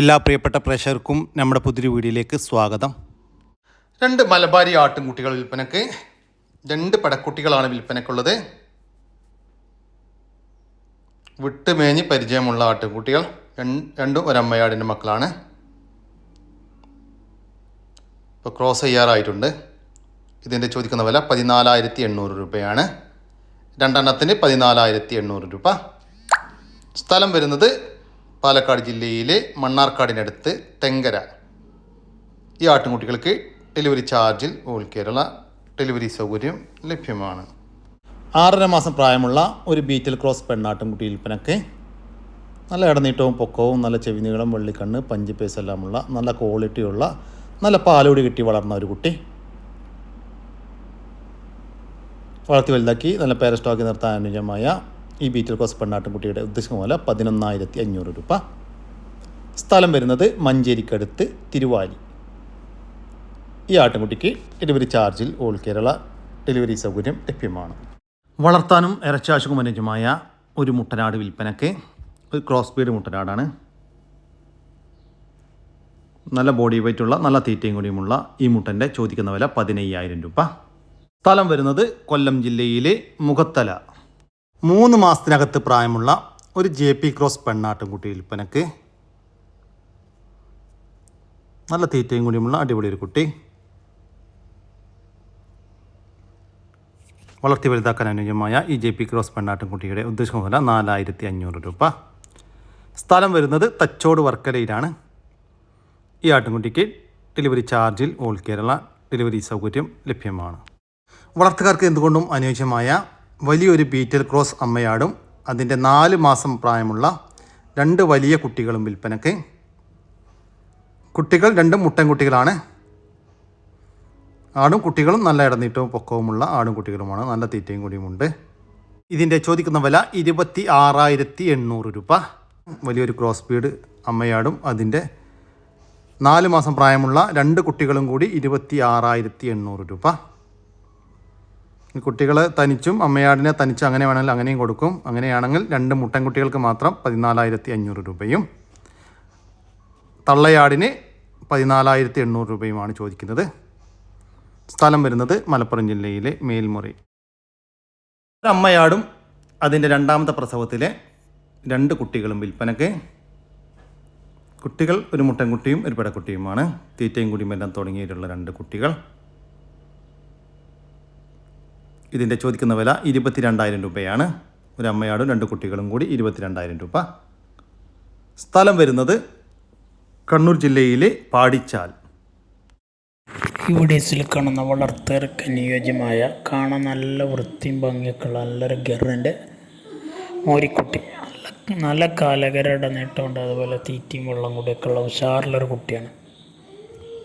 എല്ലാ പ്രിയപ്പെട്ട പ്രേക്ഷകർക്കും നമ്മുടെ പുതിയൊരു വീഡിയോയിലേക്ക് സ്വാഗതം. രണ്ട് മലബാരി ആട്ടിൻകുട്ടികൾ വിൽപ്പനക്ക് രണ്ട് പടക്കുട്ടികളാണ് വിൽപ്പനക്കുള്ളത്. വിട്ടുമേഞ്ഞ് പരിചയമുള്ള ആട്ടിൻകുട്ടികൾ രണ്ടും ഒരമ്മയാടിന്റെ മക്കളാണ്. ഇപ്പോൾ ക്രോസ് ചെയ്യാറായിട്ടുണ്ട്. ഇതിന്റെ ചോദിക്കുന്ന വില പതിനാലായിരത്തി എണ്ണൂറ് രൂപയാണ്. രണ്ടെണ്ണത്തിന് പതിനാലായിരത്തി എണ്ണൂറ് രൂപ. സ്ഥലം വരുന്നത് പാലക്കാട് ജില്ലയിലെ മണ്ണാർക്കാടിനടുത്ത് തെങ്കര. ഈ ആട്ടിൻകുട്ടികൾക്ക് ഡെലിവറി ചാർജിൽ ഓൾ കേരള ഡെലിവറി സൗകര്യം ലഭ്യമാണ്. ആറര മാസം പ്രായമുള്ള ഒരു ബീറ്റൽ ക്രോസ് പെണ്ണാട്ടിൻകുട്ടി വിൽപ്പനക്ക് നല്ല ഇടനീട്ടവും പൊക്കവും നല്ല ചെവി നീളം പേസ് എല്ലാമുള്ള നല്ല ക്വാളിറ്റിയുള്ള നല്ല പാലോടി കിട്ടി വളർന്ന ഒരു കുട്ടി. വളർത്തി വലുതാക്കി നല്ല പേര സ്റ്റോക്കി നിർത്താൻ അനുയോജ്യമായ ഈ ബീറ്റിൽ ക്രോസ് പെണ്ണാട്ടുംകുട്ടിയുടെ ഉദ്ദേശിക്കുന്ന പോലെ പതിനൊന്നായിരത്തി അഞ്ഞൂറ് രൂപ. സ്ഥലം വരുന്നത് മഞ്ചേരിക്കടുത്ത് തിരുവാലി. ഈ ആട്ടിൻകുട്ടിക്ക് ഡെലിവറി ചാർജിൽ ഓൾ കേരള ഡെലിവറി സൗകര്യം ലഭ്യമാണ്. വളർത്താനും ഇറച്ചാശുക്കും അനുയോജ്യമായ ഒരു മുട്ടനാട് വിൽപ്പനയ്ക്ക് ഒരു ക്രോസ് ബീഡ് മുട്ടനാടാണ്. നല്ല ബോഡി വെയ്റ്റുള്ള നല്ല തീറ്റയും കൂടിയുമുള്ള ഈ മുട്ടന്റെ ചോദിക്കുന്ന വില പതിനയ്യായിരം രൂപ. സ്ഥലം വരുന്നത് കൊല്ലം ജില്ലയിലെ മുഖത്തല. മൂന്ന് മാസത്തിനകത്ത് പ്രായമുള്ള ഒരു ജെ പി ക്രോസ് പെണ്ണാട്ടുംകുട്ടി വിൽപ്പനക്ക് നല്ല തീറ്റയും കൂടിയുമുള്ള അടിപൊളി ഒരു കുട്ടി. വളർത്തി വലുതാക്കാൻ അനുയോജ്യമായ ഈ ജെ പി ക്രോസ് പെണ്ണാട്ടുംകുട്ടിയുടെ ഉദ്ദേശം വില നാലായിരത്തി അഞ്ഞൂറ് രൂപ. സ്ഥലം വരുന്നത് തച്ചോട് വർക്കലയിലാണ്. ഈ ആട്ടിൻകുട്ടിക്ക് ഡെലിവറി ചാർജിൽ ഓൾ കേരള ഡെലിവറി സൗകര്യം ലഭ്യമാണ്. വളർത്തുകാർക്ക് എന്തുകൊണ്ടും അനുയോജ്യമായ വലിയൊരു ബീറ്റൽ ക്രോസ് അമ്മയാടും അതിന്റെ നാല് മാസം പ്രായമുള്ള രണ്ട് വലിയ കുട്ടികളും വിൽപ്പനയ്ക്ക്. കുട്ടികൾ രണ്ടും മുട്ടൻ കുട്ടികളാണ്. ആടും കുട്ടികളും നല്ല ഇടനീട്ടവും പൊക്കവുമുള്ള ആടും കുട്ടികളുമാണ്. നല്ല തീറ്റയും കൂടിയുമുണ്ട്. ഇതിന്റെ ചോദിക്കുന്ന വില ഇരുപത്തി ആറായിരത്തി എണ്ണൂറ് രൂപ. വലിയൊരു ക്രോസ് ബീഡ് അമ്മയാടും അതിന്റെ നാല് മാസം പ്രായമുള്ള രണ്ട് കുട്ടികളും കൂടി ഇരുപത്തി ആറായിരത്തി എണ്ണൂറ് രൂപ. ഈ കുട്ടികൾ തനിച്ചും അമ്മയാടിനെ തനിച്ച് അങ്ങനെ വേണമെങ്കിൽ അങ്ങനെയും കൊടുക്കും. അങ്ങനെയാണെങ്കിൽ രണ്ട് മുട്ടൻ കുട്ടികൾക്ക് മാത്രം പതിനാലായിരത്തി അഞ്ഞൂറ് രൂപയും. തള്ളയാടിന് പതിനാലായിരത്തി എണ്ണൂറ് രൂപയുമാണ് ചോദിക്കുന്നത്. സ്ഥലം വരുന്നത് മലപ്പുറം ജില്ലയിലെ മേൽമുറി. അമ്മയാടും അതിന്റെ രണ്ടാമത്തെ പ്രസവത്തിലെ രണ്ട് കുട്ടികളും വിൽപ്പനക്ക് കുട്ടികൾ ഒരു മുട്ടൻകുട്ടിയും ഒരു പെടക്കുട്ടിയുമാണ്. തീറ്റയും കുടിയും എല്ലാം തുടങ്ങിയിട്ടുള്ള രണ്ട് കുട്ടികൾ. ഇതിന്റെ ചോദിക്കുന്ന വില ഇരുപത്തിരണ്ടായിരം രൂപയാണ്. ഒരു അമ്മയാടും രണ്ട് കുട്ടികളും കൂടി ഇരുപത്തിരണ്ടായിരം രൂപ. സ്ഥലം വരുന്നത് കണ്ണൂർ ജില്ലയിലെ പാടിച്ചാൽ. ഇവിടെ കാണുന്ന വളർത്തർക്ക് അനുയോജ്യമായ കാണാൻ നല്ല വൃത്തിയും ഭംഗിയൊക്കെയുള്ള നല്ലൊരു ഗറിന്റെ മോരിക്കുട്ടി. നല്ല നല്ല കാലകരയുടെ നേട്ടമുണ്ട്. അതുപോലെ തീറ്റയും വെള്ളം കൂടിയൊക്കെയുള്ള ഉഷാറുള്ളൊരു കുട്ടിയാണ്.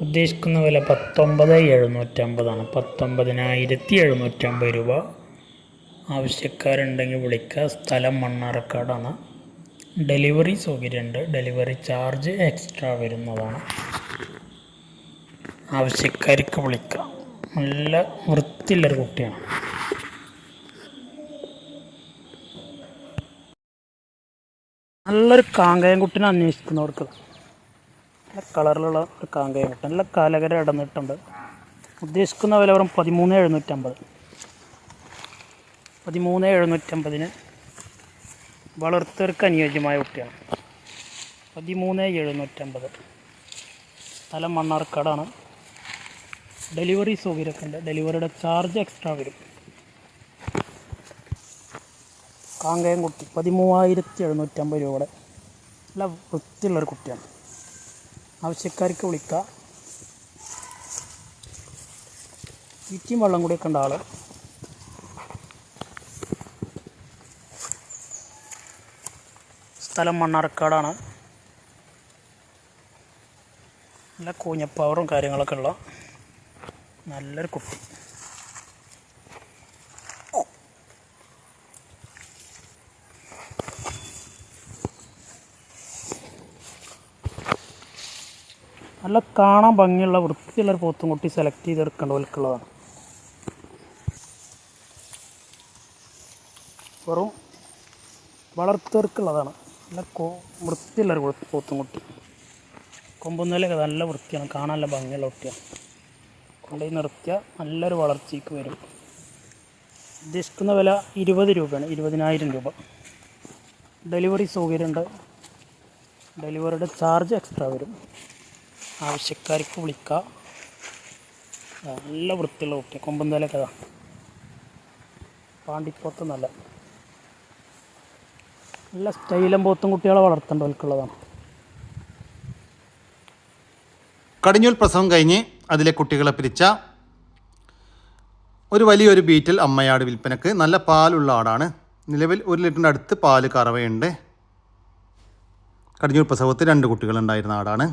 ഉദ്ദേശിക്കുന്ന വില പത്തൊമ്പത് എഴുന്നൂറ്റമ്പതാണ്. പത്തൊമ്പതിനായിരത്തി എഴുന്നൂറ്റമ്പത് രൂപ. ആവശ്യക്കാരുണ്ടെങ്കിൽ വിളിക്കുക. സ്ഥലം മണ്ണാർക്കാടാണ്. ഡെലിവറി സൗകര്യമുണ്ട്. ഡെലിവറി ചാർജ് എക്സ്ട്രാ വരുന്നതാണ്. ആവശ്യക്കാർക്ക് വിളിക്കാം നല്ല വൃത്തിയുള്ളൊരു കുട്ടിയാണ്. നല്ലൊരു കാങ്കയം കുട്ടിനെ അന്വേഷിക്കുന്നവർക്ക്. നല്ല കളറിലുള്ള ഒരു കാങ്കയം മുട്ട നല്ല കാലകര ഇടന്നിട്ടുണ്ട് ഉദ്ദേശിക്കുന്ന വില വെറും പതിമൂന്ന് എഴുന്നൂറ്റമ്പത്. പതിമൂന്ന് എഴുന്നൂറ്റമ്പതിന് വളർത്തവർക്ക് അനുയോജ്യമായ കുട്ടിയാണ്. പതിമൂന്ന് എഴുന്നൂറ്റമ്പത്. സ്ഥലം മണ്ണാർക്കാടാണ്. ഡെലിവറി സൗകര്യമൊക്കെ ഉണ്ട് ഡെലിവറിയുടെ ചാർജ് എക്സ്ട്രാ വരും. കാങ്കയം കുട്ടി. പതിമൂവായിരത്തി എഴുന്നൂറ്റമ്പത് രൂപയുടെ. നല്ല വൃത്തിയുള്ളൊരു കുട്ടിയാണ്. ആവശ്യക്കാർക്ക് വിളിക്കുക തീറ്റയും വെള്ളം കൂടി ഉണ്ട് ആൾ സ്ഥലം മണ്ണാർക്കാടാണ്. നല്ല കൂഞ്ഞപ്പവറും കാര്യങ്ങളൊക്കെ ഉള്ള നല്ലൊരു കുട്ടി. നല്ല കാണാൻ ഭംഗിയുള്ള വൃത്തിയുള്ള ഒരു പോത്തും കുട്ടി സെലക്ട് ചെയ്തെടുക്കേണ്ട വിൽക്കുള്ളതാണ് വെറും വളർത്തവർക്കുള്ളതാണ്. നല്ല കോ വൃത്തിയുള്ളൊരു പോത്തും കുട്ടി. കൊമ്പുന്നലൊക്കെ നല്ല വൃത്തിയാണ് കാണാൻ നല്ല ഭംഗിയുള്ള കുട്ടിയാണ്. കൊണ്ടുപോയി നിർത്തിയാൽ നല്ലൊരു വളർച്ചയ്ക്ക് വരും. ഉദ്ദേശിക്കുന്ന വില ഇരുപത് രൂപയാണ് ഇരുപതിനായിരം രൂപ. ഡെലിവറി സൗകര്യമുണ്ട്. ഡെലിവറിയുടെ ചാർജ് എക്സ്ട്രാ വരും. ആവശ്യക്കാർക്ക് വിളിക്കാം. നല്ല വൃത്തിയുള്ള കുട്ടിയാണ് കൊമ്പന്തലൊക്കെ അതാ പാണ്ടിപ്പോത്ത് നല്ല. നല്ല സ്റ്റൈലും പോത്തും കുട്ടികളെ വളർത്തേണ്ടവർക്കുള്ളതാണ് കടിഞ്ഞൂൽ പ്രസവം കഴിഞ്ഞ് അതിലെ കുട്ടികളെ പിരിച്ച ഒരു വലിയൊരു ബീറ്റിൽ അമ്മയാട് വിൽപ്പനക്ക് നല്ല പാലുള്ള ആടാണ്. നിലവിൽ ഒരു ലിറ്ററിന്റെ അടുത്ത് പാൽ കറവയുണ്ട്. കടിഞ്ഞൂർ പ്രസവത്തിൽ രണ്ട് കുട്ടികളുണ്ടായിരുന്ന ആടാണ്.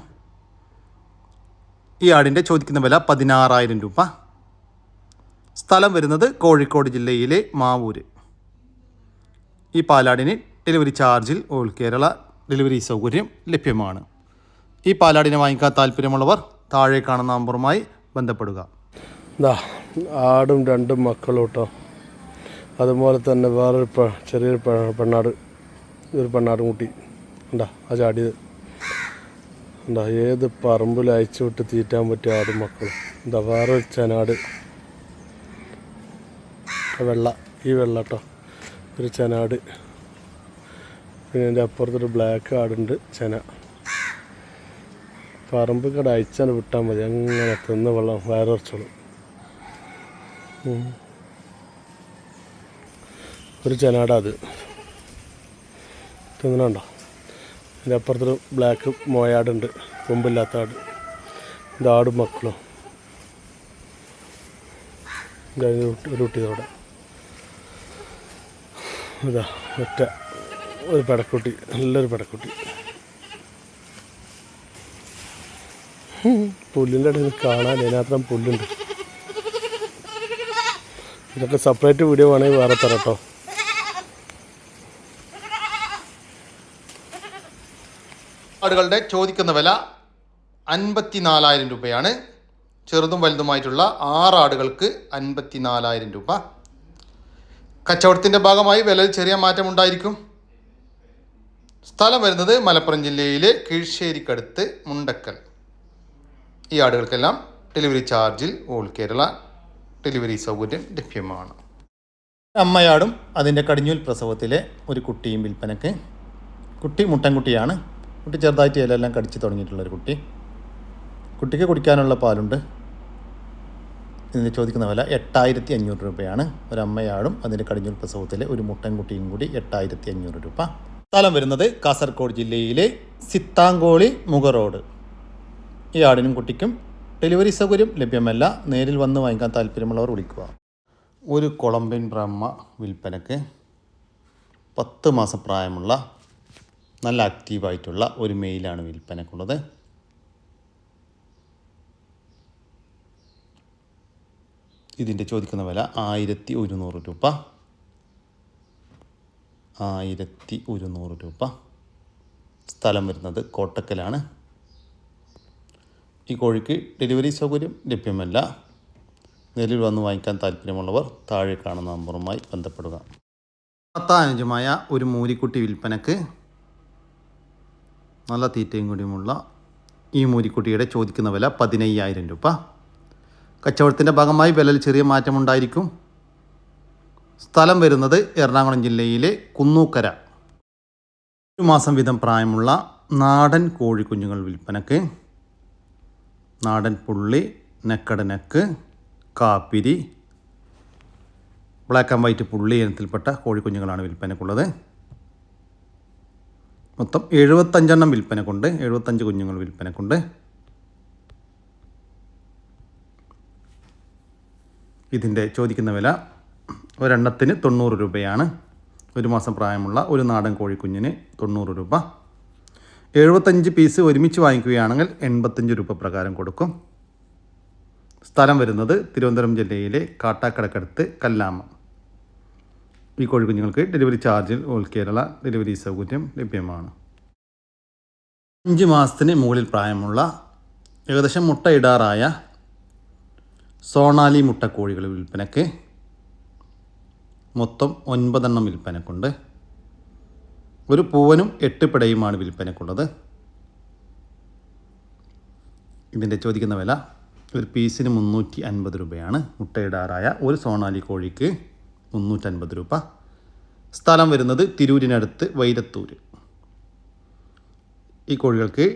ഈ ആടിന്റെ ചോദിക്കുന്ന വില പതിനാറായിരം രൂപ. സ്ഥലം വരുന്നത് കോഴിക്കോട് ജില്ലയിലെ മാവൂര്. ഈ പാലാടിന് ഡെലിവറി ചാർജിൽ ഓൾ കേരള ഡെലിവറി സൗകര്യം ലഭ്യമാണ്. ഈ പാലാടിനെ വാങ്ങിക്കാൻ താല്പര്യമുള്ളവർ താഴെ കാണുന്ന നമ്പറുമായി ബന്ധപ്പെടുക. ദാ ആടും രണ്ടും മക്കളും കേട്ടോ അതുപോലെ തന്നെ വേറൊരു ചെറിയൊരു പെണ്ണാട് ഒരു പെണ്ണാട് കുട്ടി. ഉണ്ടാ ആ ചാടിയത്. എന്താ ഏത് പറമ്പിൽ അയച്ചു വിട്ട് തീറ്റാൻ പറ്റിയ ആട് മക്കൾ എന്താ വേറെ ചെനാട്. വെള്ള ഈ വെള്ള കേട്ടോ ഒരു ചെനാട്. പിന്നെ എന്റെ അപ്പുറത്തൊരു ബ്ലാക്ക് ആടുണ്ട് ചെന. പറമ്പ് കട അയച്ചാണ് വിട്ടാൽ മതി. അങ്ങനെ തിന്ന് വെള്ളം വേറെ കുറച്ചോളും ഒരു ചെനാടാ അത്. തിന്നണുണ്ടോ? അതിന്റെ അപ്പുറത്തൊരു ബ്ലാക്ക് മോയാടുണ്ട്. കൊമ്പില്ലാത്ത ആട്. ഇത് ആടും മക്കളും. ഒരു- കുട്ടിയോടെ ഇതാ ഒറ്റ. ഒരു പടക്കുട്ടി. നല്ലൊരു പടക്കുട്ടി. പുല്ലിന്റെ ഇടയിൽ കാണാൻ അതിനകത്ത് പുല്ലുണ്ട്. ഇതൊക്കെ സെപ്പറേറ്റ് വീഡിയോ വേണമെങ്കിൽ വേറെ തരാം കേട്ടോ ആടുകളുടെ ചോദിക്കുന്ന വില അൻപത്തി നാലായിരം രൂപയാണ്. ചെറുതും വലുതുമായിട്ടുള്ള ആറ് ആടുകൾക്ക് അൻപത്തി നാലായിരം രൂപ. കച്ചവടത്തിന്റെ ഭാഗമായി വിലയിൽ ചെറിയ മാറ്റമുണ്ടായിരിക്കും സ്ഥലം വരുന്നത് മലപ്പുറം ജില്ലയിലെ കീഴ്ശ്ശേരിക്കടുത്ത് മുണ്ടക്കൽ. ഈ ആടുകൾക്കെല്ലാം ഡെലിവറി ചാർജിൽ ഓൾ കേരള ഡെലിവറി സൗകര്യം ലഭ്യമാണ്. അമ്മയാടും അതിന്റെ കടിഞ്ഞൂൽ പ്രസവത്തിലെ ഒരു കുട്ടിയും വിൽപ്പനക്ക്. കുട്ടി മുട്ടൻകുട്ടിയാണ്. കുട്ടി ചെറുതായിട്ട് ഇലയെല്ലാം കടിച്ച് തുടങ്ങിയിട്ടുള്ളൊരു കുട്ടി. കുട്ടിക്ക് കുടിക്കാനുള്ള പാലുണ്ട്. ഇതിന് ചോദിക്കുന്ന വില എട്ടായിരത്തി അഞ്ഞൂറ് രൂപയാണ്. ഒരമ്മയാടും അതിന്റെ കടിഞ്ഞൂൽ പ്രസവത്തിലെ ഒരു മുട്ടൻകുട്ടിയും കൂടി എട്ടായിരത്തി അഞ്ഞൂറ് രൂപ. സ്ഥലം വരുന്നത് കാസർഗോഡ് ജില്ലയിലെ സിത്താങ്കോളി മുഗ റോഡ്. ഈ ആടിനും കുട്ടിക്കും ഡെലിവറി സൗകര്യം ലഭ്യമല്ല. നേരിൽ വന്ന് വാങ്ങിക്കാൻ താല്പര്യമുള്ളവർ വിളിക്കുക. ഒരു കൊളംബിൻ ബ്രഹ്മ വിൽപ്പനക്ക് പത്ത് മാസം പ്രായമുള്ള നല്ല ആക്റ്റീവായിട്ടുള്ള ഒരു മെയിലാണ് വിൽപ്പനക്കുള്ളത്. ഇതിന്റെ ചോദിക്കുന്ന വില ആയിരത്തി ഒരുന്നൂറ് രൂപ. ആയിരത്തി ഒരുന്നൂറ് രൂപ. സ്ഥലം വരുന്നത് കോട്ടക്കലാണ്. ഈ കോഴിക്ക് ഡെലിവറി സൗകര്യം ലഭ്യമല്ല. നേരിൽ വന്ന് വാങ്ങിക്കാൻ താല്പര്യമുള്ളവർ താഴെ കാണുന്ന നമ്പറുമായി ബന്ധപ്പെടുക. പത്താനുജമായ ഒരു മൂരിക്കുട്ടി വിൽപ്പനക്ക് നല്ല തീറ്റയും കൂടിയുമുള്ള ഈ മൂരിക്കുട്ടിയുടെ ചോദിക്കുന്ന വില പതിനയ്യായിരം രൂപ. കച്ചവടത്തിന്റെ ഭാഗമായി വിലയിൽ ചെറിയ മാറ്റമുണ്ടായിരിക്കും. സ്ഥലം വരുന്നത് എറണാകുളം ജില്ലയിലെ കുന്നൂക്കര. ഒരു മാസം വീതം പ്രായമുള്ള നാടൻ കോഴിക്കുഞ്ഞുങ്ങൾ വിൽപ്പനക്ക്. നാടൻ പുള്ളി നെക്കടനക്ക് കാപ്പിരി. ബ്ലാക്ക് ആൻഡ് വൈറ്റ് പുള്ളി ഇനത്തിൽപ്പെട്ട കോഴിക്കുഞ്ഞുങ്ങളാണ് വിൽപ്പനക്കുള്ളത്. മൊത്തം എഴുപത്തഞ്ചെണ്ണം വിൽപ്പനക്കുണ്ട് എഴുപത്തഞ്ച് കുഞ്ഞുങ്ങൾ വിൽപ്പനക്കുണ്ട് ഇതിന്റെ ചോദിക്കുന്ന വില ഒരെണ്ണത്തിന് തൊണ്ണൂറ് രൂപയാണ്. ഒരു മാസം പ്രായമുള്ള ഒരു നാടൻ കോഴിക്കുഞ്ഞിന് തൊണ്ണൂറ് രൂപ. എഴുപത്തഞ്ച് പീസ് ഒരുമിച്ച് വാങ്ങിക്കുകയാണെങ്കിൽ എൺപത്തഞ്ച് രൂപ പ്രകാരം കൊടുക്കും. സ്ഥലം വരുന്നത് തിരുവനന്തപുരം ജില്ലയിലെ കാട്ടാക്കടക്കടുത്ത് കല്ലാമ. ഈ കോഴിക്കുഞ്ഞുങ്ങൾക്ക് ഡെലിവറി ചാർജിൽ ഓൾ കേരള ഡെലിവറി സൗകര്യം ലഭ്യമാണ്. അഞ്ച് മാസത്തിന് മുകളിൽ പ്രായമുള്ള ഏകദേശം മുട്ടയിടാറായ സോണാലി മുട്ടക്കോഴികൾ വിൽപ്പനക്ക് മൊത്തം ഒൻപതെണ്ണം വിൽപ്പനക്കുണ്ട്. ഒരു പൂവനും എട്ട് പിടയുമാണ് വിൽപ്പനക്കുള്ളത്. ഇതിന്റെ ചോദിക്കുന്ന വില ഒരു പീസിന് മുന്നൂറ്റി അൻപത് രൂപയാണ്. മുട്ടയിടാറായ ഒരു സോണാലി കോഴിക്ക് മുന്നൂറ്റൻപത് രൂപ. സ്ഥലം വരുന്നത് തിരൂരിനടുത്ത് വൈരത്തൂർ ഈ കോഴികൾക്ക്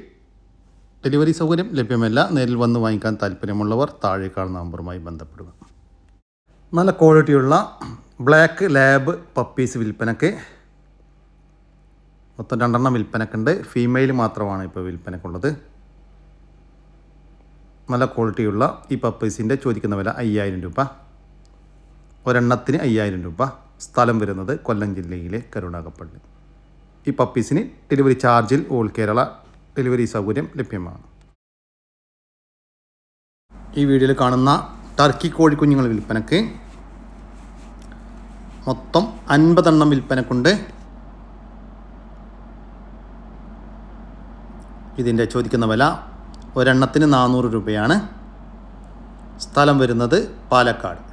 ഡെലിവറി സൗകര്യം ലഭ്യമല്ല. നേരിൽ വന്ന് വാങ്ങിക്കാൻ താല്പര്യമുള്ളവർ താഴെ കാണുന്ന നമ്പറുമായി ബന്ധപ്പെടുക. നല്ല ക്വാളിറ്റിയുള്ള ബ്ലാക്ക് ലാബ് പപ്പീസ് വിൽപ്പനക്ക് മൊത്തം രണ്ടെണ്ണം വിൽപ്പനക്കുണ്ട്. ഫീമെയിൽ മാത്രമാണ് ഇപ്പോൾ വിൽപ്പനക്കുള്ളത്. നല്ല ക്വാളിറ്റിയുള്ള ഈ പപ്പീസിന്റെ ചോദിക്കുന്ന വില അയ്യായിരം രൂപ. ഒരെണ്ണത്തിന് അയ്യായിരം രൂപ. സ്ഥലം വരുന്നത് കൊല്ലം ജില്ലയിലെ കരുണാകപ്പള്ളി. ഈ പപ്പീസിന് ഡെലിവറി ചാർജിൽ ഓൾ കേരള ഡെലിവറി സൗകര്യം ലഭ്യമാണ്. ഈ വീഡിയോയിൽ കാണുന്ന ടർക്കി കോഴിക്കുഞ്ഞുങ്ങൾ വിൽപ്പനക്ക് മൊത്തം അൻപതെണ്ണം വിൽപ്പനക്കുണ്ട്. ഇതിന്റെ ചോദിക്കുന്ന വില ഒരെണ്ണത്തിന് നാനൂറ് രൂപയാണ്. സ്ഥലം വരുന്നത് പാലക്കാട്.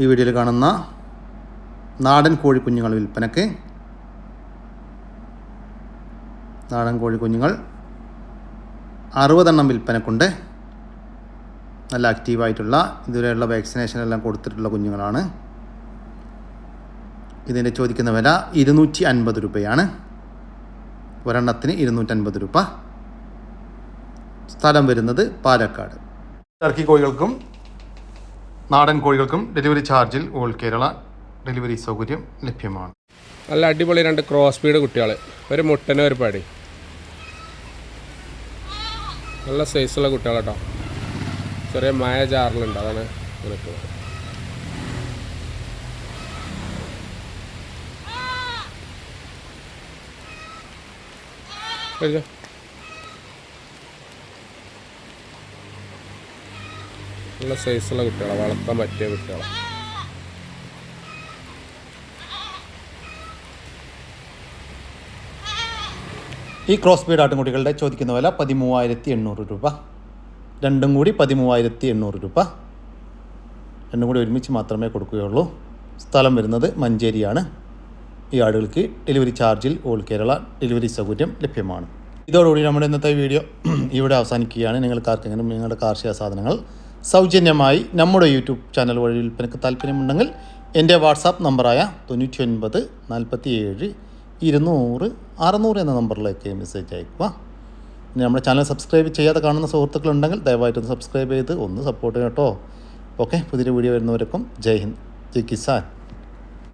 ഈ വീഡിയോയിൽ കാണുന്ന നാടൻ കോഴിക്കുഞ്ഞുങ്ങൾ വിൽപ്പനയ്ക്ക് നാടൻ കോഴിക്കുഞ്ഞുങ്ങൾ അറുപതെണ്ണം വിൽപ്പനക്കുണ്ട്. നല്ല ആക്റ്റീവായിട്ടുള്ള ഇതുവരെയുള്ള വാക്സിനേഷൻ എല്ലാം കൊടുത്തിട്ടുള്ള കുഞ്ഞുങ്ങളാണ്. ഇതിന്റെ ചോദിക്കുന്ന വില ഇരുന്നൂറ്റി അൻപത് രൂപയാണ്. ഒരെണ്ണത്തിന് ഇരുന്നൂറ്റൻപത് രൂപ. സ്ഥലം വരുന്നത് പാലക്കാട്. ടർക്കി കോഴികൾക്കും നാടൻ കോഴികൾക്കും ഡെലിവറി ചാർജിൽ ഓൾ കേരള ഡെലിവറി സൗകര്യം ലഭ്യമാണ്. നല്ല അടിപൊളി രണ്ട് ക്രോസ് സ്പീഡ് കുട്ടികൾ ഒരു മുട്ടനും ഒരു പടി. നല്ല സൈസുള്ള കുട്ടികളാട്ടോ ചെറിയ മായ ചാറിലുണ്ട് അതാണ് നിനക്ക് കഴിച്ചോ നല്ല സൈസുള്ള കുട്ടികളാണ് വളർത്താൻ പറ്റിയ കുട്ടികളാണ് ഈ ക്രോസ് ബീഡ് ആട്ടുംകുട്ടികളുടെ ചോദിക്കുന്ന വില പതിമൂവായിരത്തി എണ്ണൂറ് രൂപ. രണ്ടും കൂടി പതിമൂവായിരത്തി എണ്ണൂറ് രൂപ. രണ്ടും കൂടി ഒരുമിച്ച് മാത്രമേ കൊടുക്കുകയുള്ളൂ. സ്ഥലം വരുന്നത് മഞ്ചേരിയാണ്. ഈ ആടുകൾക്ക് ഡെലിവറി ചാർജിൽ ഓൾ കേരള ഡെലിവറി സൗകര്യം ലഭ്യമാണ്. ഇതോടുകൂടി നമ്മുടെ ഇന്നത്തെ വീഡിയോ ഇവിടെ അവസാനിക്കുകയാണ്. നിങ്ങൾക്ക് ആർക്കെങ്കിലും നിങ്ങളുടെ കാർഷിക സാധനങ്ങൾ സൗജന്യമായി നമ്മുടെ യൂട്യൂബ് ചാനൽ വഴി വിൽപ്പനയ്ക്ക് താല്പര്യമുണ്ടെങ്കിൽ എന്റെ വാട്സാപ്പ് നമ്പറായ തൊണ്ണൂറ്റി ഒൻപത് നാൽപ്പത്തി ഏഴ് ഇരുന്നൂറ് അറുന്നൂറ് എന്ന നമ്പറിലേക്ക് മെസ്സേജ് അയക്കുക ഇനി നമ്മുടെ ചാനൽ സബ്സ്ക്രൈബ് ചെയ്യാതെ കാണുന്ന സുഹൃത്തുക്കളുണ്ടെങ്കിൽ ദയവായിട്ടൊന്ന് സബ്സ്ക്രൈബ് ചെയ്ത് ഒന്ന് സപ്പോർട്ട് ചെയ്യട്ടോ ഓക്കെ പുതിയൊരു വീഡിയോ വരുന്നവർക്കും ജയ് ഹിന്ദ് ജയ് കിസാൻ.